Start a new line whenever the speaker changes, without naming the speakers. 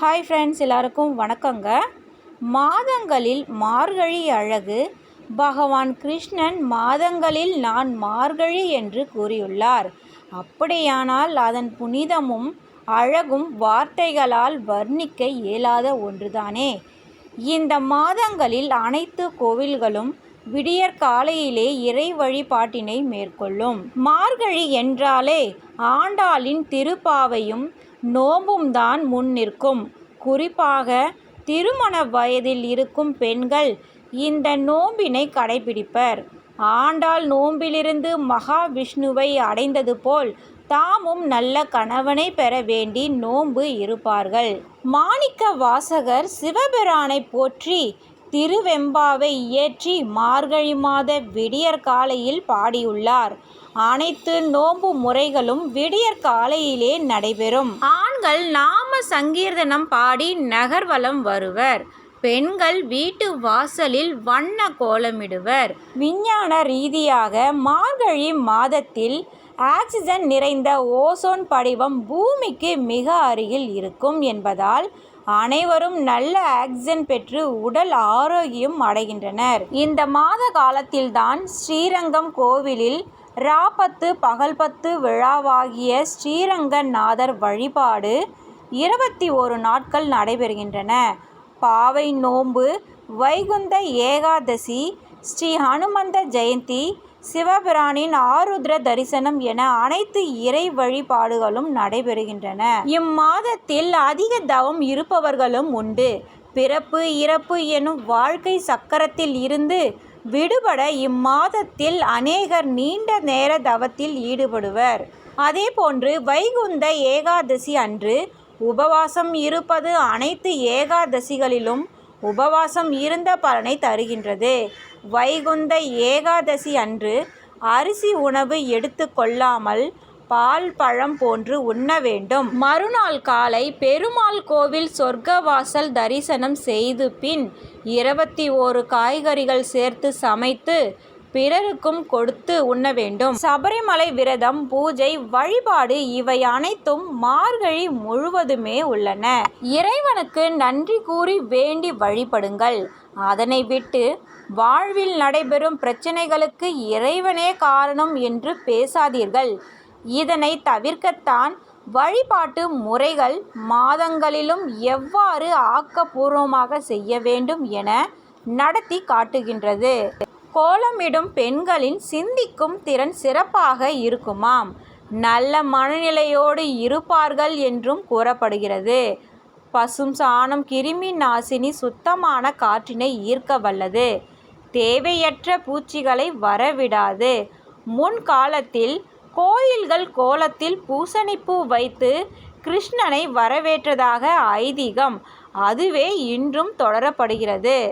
Hi friends எல்லாருக்கும் வணக்கங்க. மாதங்களில் மார்கழி அழகு. பகவான் கிருஷ்ணன் மாதங்களில் நான் மார்கழி என்று கூறியுள்ளார். அப்படியானால் அதன் புனிதமும் அழகும் வார்த்தைகளால் வர்ணிக்க இயலாத ஒன்றுதானே? இந்த மாதங்களில் அனைத்து கோவில்களும் விடியற் காலையிலே இறை வழிபாட்டினை மேற்கொள்ளும். மார்கழி என்றாலே ஆண்டாளின் திருப்பாவையும் நோம்பும் தான் முன் நிற்கும். குறிப்பாக திருமண வயதில் இருக்கும் பெண்கள் இந்த நோம்பினை கடைபிடிப்பர். ஆண்டாள் நோம்பிலிருந்து மகாவிஷ்ணுவை அடைந்தது போல் தாமும் நல்ல கணவனை பெற வேண்டி நோன்பு இருப்பார்கள். மாணிக்க வாசகர் சிவபிரானை போற்றி திருவெம்பாவை இயற்றி மார்கழி மாத விடியற் காலையில் பாடியுள்ளார். அனைத்து நோன்பு முறைகளும் விடியற் காலையிலே நடைபெறும். ஆண்கள் நாம சங்கீர்த்தனம் பாடி நகர்வலம் வருவர். பெண்கள் வீட்டு வாசலில் வண்ண கோலமிடுவர். விஞ்ஞான ரீதியாக மார்கழி மாதத்தில் ஆக்சிஜன் நிறைந்த ஓசோன் படிவம் பூமிக்கு மிக அருகில் இருக்கும் என்பதால் அனைவரும் நல்ல ஆக்சிஜன் பெற்று உடல் ஆரோக்கியம் அடைகின்றனர். இந்த மாத காலத்தில்தான் ஸ்ரீரங்கம் கோவிலில் ராபத்து பகல்பத்து விழாவாகிய ஸ்ரீரங்கநாதர் வழிபாடு இருபத்தி ஒரு நாட்கள் நடைபெறுகின்றன. பாவை நோன்பு வைகுந்த ஏகாதசி ஸ்ரீ ஹனுமந்த ஜெயந்தி சிவபிரானின் ஆருத்ர தரிசனம் என அனைத்து இறை வழிபாடுகளும் நடைபெறுகின்றன. இம்மாதத்தில் அதிக தவம் இருப்பவர்களும் உண்டு. பிறப்பு இறப்பு எனும் வாழ்க்கை சக்கரத்தில் இருந்து விடுபட இம்மாதத்தில் அநேகர் நீண்ட நேர தவத்தில் ஈடுபடுவர். அதேபோன்று வைகுந்த ஏகாதசி அன்று உபவாசம் இருப்பது அனைத்து ஏகாதசிகளிலும் உபவாசம் இருந்த பலனை தருகின்றது. வைகுந்த ஏகாதசி அன்று அரிசி உணவு எடுத்து கொள்ளாமல் பால் பழம் போன்று உண்ண வேண்டும். மறுநாள் காலை பெருமாள் கோவில் சொர்க்கவாசல் தரிசனம் செய்து பின் இருபத்தி ஓரு காய்கறிகள் சேர்த்து சமைத்து பிறருக்கும் கொடுத்து உண்ண வேண்டும். சபரிமலை விரதம் பூஜை வழிபாடு இவை அனைத்தும் மார்கழி முழுவதுமே உள்ளன. இறைவனுக்கு நன்றி கூறி வேண்டி வழிபடுங்கள். அதனை விட்டு வாழ்வில் நடைபெறும் பிரச்சனைகளுக்கு இறைவனே காரணம் என்று பேசாதீர்கள். இதனை தவிர்க்கத்தான் வழிபாட்டு முறைகள் மாதங்களிலும் எவ்வாறு ஆக்கப்பூர்வமாக செய்ய வேண்டும் என நடத்தி காட்டுகின்றது. கோலமிடும் பெண்களின் சிந்திக்கும் திறன் சிறப்பாக இருக்குமாம். நல்ல மனநிலையோடு இருப்பார்கள் என்றும் கூறப்படுகிறது. பசும் சாணம் கிருமி நாசினி சுத்தமான காற்றினை ஈர்க்க வல்லது. தேவையற்ற பூச்சிகளை வரவிடாது. முன்காலத்தில் கோயில்கள் கோலத்தில் பூசணிப்பூ வைத்து கிருஷ்ணனை வரவேற்றதாக ஐதீகம். அதுவே இன்றும் தொடரப்படுகிறது.